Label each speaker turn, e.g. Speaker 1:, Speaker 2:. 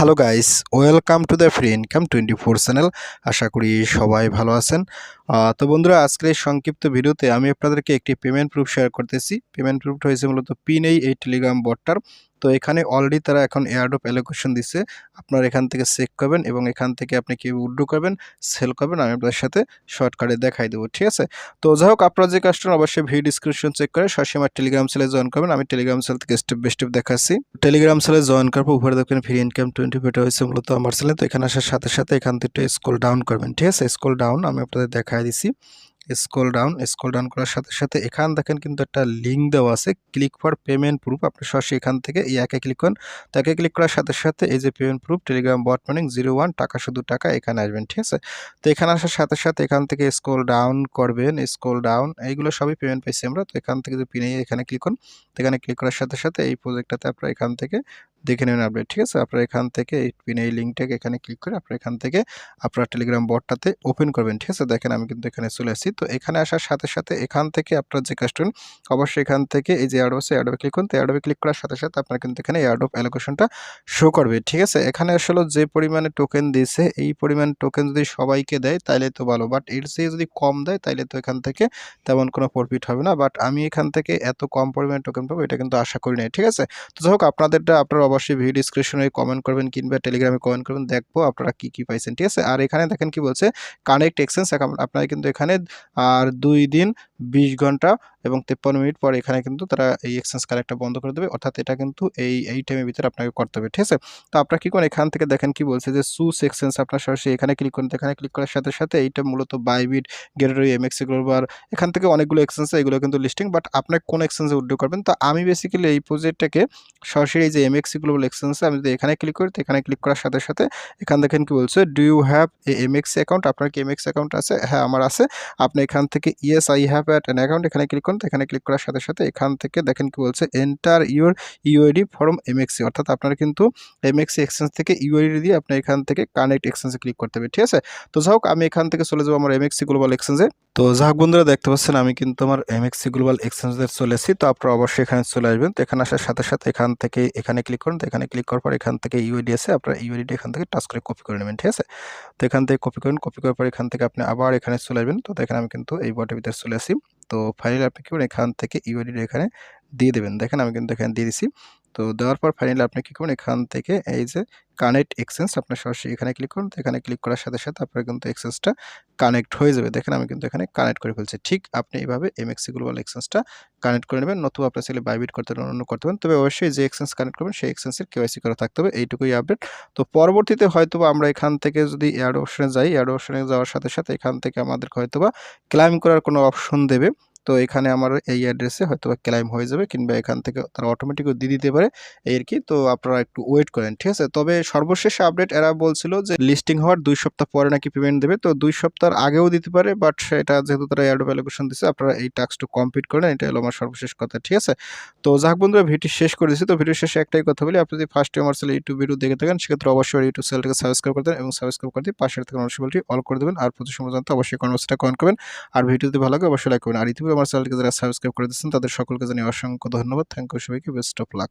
Speaker 1: Hello guys welcome to the free income twenty four channel আশা করি সবাই ভালো আছেন। তো বন্ধুরা, আজকের এই সংক্ষিপ্ত ভিডিওতে আমি আপনাদেরকে একটি পেমেন্ট প্রুফ শেয়ার করতেছি। পেমেন্ট প্রুফটা হয়েছে মূলত পিন এই টেলিগ্রাম বটটার তো এখানে অলরেডি তারা এখন এয়ারড্রপ অ্যালোকেশন দিচ্ছে আপনারা এখান থেকে চেক করবেন এবং এখান থেকে আপনি কি উইড্রো করবেন সেল করবেন, আমি আপনাদের সাথে শর্টকাটে দেখাই দেবো, ঠিক আছে? তো যাই হোক, আপনারা যে কাস্টমার অবশ্যই ভিডিও ডিসক্রিপশন চেক করে আমার টেলিগ্রাম সেলে জয়েন করবেন। আমি টেলিগ্রাম সেল থেকে স্টেপ বাই স্টেপ দেখাচ্ছি। টেলিগ্রাম সেলে জয়েন পর উপরে দেখবেন ফ্রি ইনকাম টোয়েন্টি এটা হয়েছে মূলত আমার সেলে তো এখানে আসার সাথে সাথে এখান থেকে স্ক্রল ডাউন করবেন, ঠিক আছে? স্ক্রল ডাউন আমি আপনাদের দেখাই দিছি। স্ক্রল ডাউন স্ক্রল ডাউন করার সাথে সাথে এখান দেখেন কিন্তু একটা লিঙ্ক দেওয়া আছে। ক্লিক ফর পেমেন্ট প্রুফ আপনি সরাসরি এখান থেকে এই একে ক্লিক করেন। তাকে ক্লিক করার সাথে সাথে এই যে পেমেন্ট প্রুফ টেলিগ্রাম বট মানিং জিরো ওয়ান টাকা শুধু টাকা, এখানে আসবেন, ঠিক আছে? তো এখানে আসার সাথে সাথে এখান থেকে স্ক্রল ডাউন করবেন স্ক্রল ডাউন এইগুলো সবই পেমেন্ট পাইছি আমরা। তো এখান থেকে যে পিনে এখানে ক্লিক করুন। তো এখানে ক্লিক করার সাথে সাথে এই প্রজেক্টটাতে আপনারা এখান থেকে দেখে নেবেন আপডেট ঠিক আছে? আপনারা এখান থেকে এই পিনে এই লিঙ্কটাকে এখানে ক্লিক করে আপনারা এখান থেকে আপনার টেলিগ্রাম বটটাতে ওপেন করবেন, ঠিক আছে? দেখেন আমি কিন্তু এখানে চলে আসছি। তো এখানে আসার সাথে সাথে এখান থেকে আপনার যে কাস্টমার অবশ্যই এখান থেকে এই যে অ্যাডো আছে অ্যাডোবে ক্লিক করুন। তো অ্যাডোবে ক্লিক করার সাথে সাথে আপনার কিন্তু এখানে অ্যাডোপ অ্যালোকেশনটা শো করবে, ঠিক আছে? এখানে আসলে যে পরিমাণে টোকেন দিয়েছে, এই পরিমাণ টোকেন যদি সবাইকে দেয় তাহলে তো ভালো। বাট এর চেয়ে যদি কম দেয় তাহলে তো এখান থেকে তেমন কোনো প্রফিট হবে না। বাট আমি এখান থেকে এত কম পরিমাণে টোকেন পাবো, এটা কিন্তু আশা করি নাই, ঠিক আছে? তো যাই হোক, আপনাদেরটা, আপনারা অবশ্যই ভিডিও ডিসক্রিপশনে কমেন্ট করবেন কিংবা টেলিগ্রামে কমেন্ট করবেন। দেখব আপনারা কী কী পাইছেন, ঠিক আছে? আর এখানে দেখেন কি বলছে কানেক্ট এক্সচেঞ্জ অ্যাকাউন্ট আপনারা কিন্তু এখানে, আর দুই দিন বিশ ঘণ্টা এবং তেপ্পান্ন মিনিট পর এখানে কিন্তু তারা এই এক্সচেঞ্জ কানেক্টটা বন্ধ করে দেবে। অর্থাৎ এটা কিন্তু এই এই টাইমের ভিতরে আপনাকে করতে হবে, ঠিক আছে? তো আপনারা কি করেন এখান থেকে দেখেন কি বলছে যে সুস এক্সচেঞ্জ আপনার সরাসরি এখানে ক্লিক করুন, এখানে ক্লিক করার সাথে সাথে এইটা মূলত বাইবিট গেটরি এমএক্সি গ্লোবার এখান থেকে অনেকগুলো এক্সচেঞ্জ এগুলো কিন্তু লিস্টিং বাট আপনার কোন এক্সচেঞ্জে উইথড্র করবেন? তো আমি বেসিক্যালি এই প্রজেক্টটাকে সরাসরি এই যে এমএক্সি গ্লোবাল এক্সচেঞ্জ আমি যদি এখানে ক্লিক করি, তো এখানে ক্লিক করার সাথে সাথে এখান দেখেন কি বলছে do you have a MEXC account আপনার কি এমএক্সি অ্যাকাউন্ট আছে? হ্যাঁ আমার আছে। আপনি এখান থেকে yes I have at an account এখানে ক্লিক করুন এখানে ক্লিক করার সাথে সাথে এখান থেকে দেখেন কি বলছে enter your UID from MEXC অর্থাৎ আপনার কিন্তু এমএক্সি এক্সচেঞ্জ থেকে ইউআইডি দিয়ে আপনি এখান থেকে কানেক্ট এক্সচেঞ্জে ক্লিক করতে হবে, ঠিক আছে? তো যাই হোক, আমি এখান থেকে চলে যাব আমার এমএক্সি গ্লোবাল এক্সচেঞ্জে তো যাই হোক বন্ধুরা, দেখতে পাচ্ছেন আমি কিন্তু আমার এমএক্সি গ্লোবাল এক্সচেঞ্জে চলে এসেছি, তো আপনারা অবশ্যই এখানে চলে আসবেন। তো এখানে আসার সাথে সাথে এখান থেকে এখানে ক্লিক করুন, তো এখানে ক্লিক করার পর এখান থেকে ইউআইডি আছে, আপনার ইউআইডি এখান থেকে টাচ করে কপি করে নেবেন, ঠিক আছে? তো এখান থেকে কপি করুন কপি করার পর এখান থেকে আপনি আবার এখানে চলে আসবেন। তো এখানে আমি কিন্তু এই বটের ভিতরে চলে আসি। তো ফাইনালি আপনি কি এখান থেকে ইউআইডি এখানে দিয়ে দেবেন? দেখেন আমি কিন্তু এখানে দিয়ে দিছি। তো দেওয়ার পর ফাইনালি আপনি কী করুন এখান থেকে এই যে কানেক্ট এক্সচেঞ্জ আপনার সরাসরি এখানে ক্লিক করুন। এখানে ক্লিক করার সাথে সাথে আপনার কিন্তু এক্সচেঞ্জটা কানেক্ট হয়ে যাবে। দেখেন আমি কিন্তু এখানে কানেক্ট করে ফেলছি। ঠিক আপনি এইভাবে এমএক্সি গ্লোবাল এক্সচেঞ্জটা কানেক্ট করে নেবেন। নতুবা আপনার চাইলে বাইবিট করতে পারেন, অন্য করতে পারেন। তবে অবশ্যই যে এক্সচেঞ্জ কানেক্ট করবেন, সেই এক্সচেঞ্জের কেওয়াইসি করা থাকতে হবে। এইটুকুই আপডেট তো পরবর্তীতে হয়তোবা আমরা এখান থেকে যদি অ্যাড অপশনে যাই অ্যাড অপশনে যাওয়ার সাথে সাথে এখান থেকে আমাদেরকে হয়তোবা ক্লাইম করার কোনো অপশন দেবে। তো এখানে আমার এই অ্যাড্রেসে হয়তো ক্লাইম হয়ে যাবে কিংবা এখান থেকে তারা অটোমেটিকও দিয়ে দিতে পারে এই আর কি? তো আপনারা একটু ওয়েট করেন, ঠিক আছে? তবে সর্বশেষ আপডেট এরা বলছিল যে লিস্টিং হওয়ার দুই সপ্তাহ পরে নাকি পেমেন্ট দেবে। তো দুই সপ্তাহ আগেও দিতে পারে বাট সেটা যেহেতু তারা অ্যাড ভ্যালুকেশন দিচ্ছে আপনারা এই টাস্কটু কমপ্লিট করেন এটা হলো আমার সর্বশেষ কথা, ঠিক আছে? তো যাক বন্ধুরা ভিডিও শেষ করে দিচ্ছি তো ভিডিও শেষে একটাই কথা বলি, আপনি যদি ফার্স্ট টাইম আমার ইউটিউব ভিডিও দেখে থাকেন, সেক্ষেত্রে অবশ্যই ইউটিউব চ্যানেলটাকে সাবস্ক্রাইব করে দেন এবং সাবস্ক্রাইব করে দিয়ে পাশের থেকে নোটিফিকেশনটি অল করে দেবেন। আর প্রতি সময় জানতে অবশ্যই কমেন্টসটা কমেন্ট করবেন। আর ভিডিও যদি ভালো লাগে, অবশ্যই লাইক করবেন। আর ইতিপূর্বে আমার চ্যানেলকে যারা সাবস্ক্রাইব করে দিচ্ছেন তাদের সকলকে জানিয়ে অসংখ্য ধন্যবাদ। থ্যাংক ইউ সবাইকে বেস্ট অফ লাক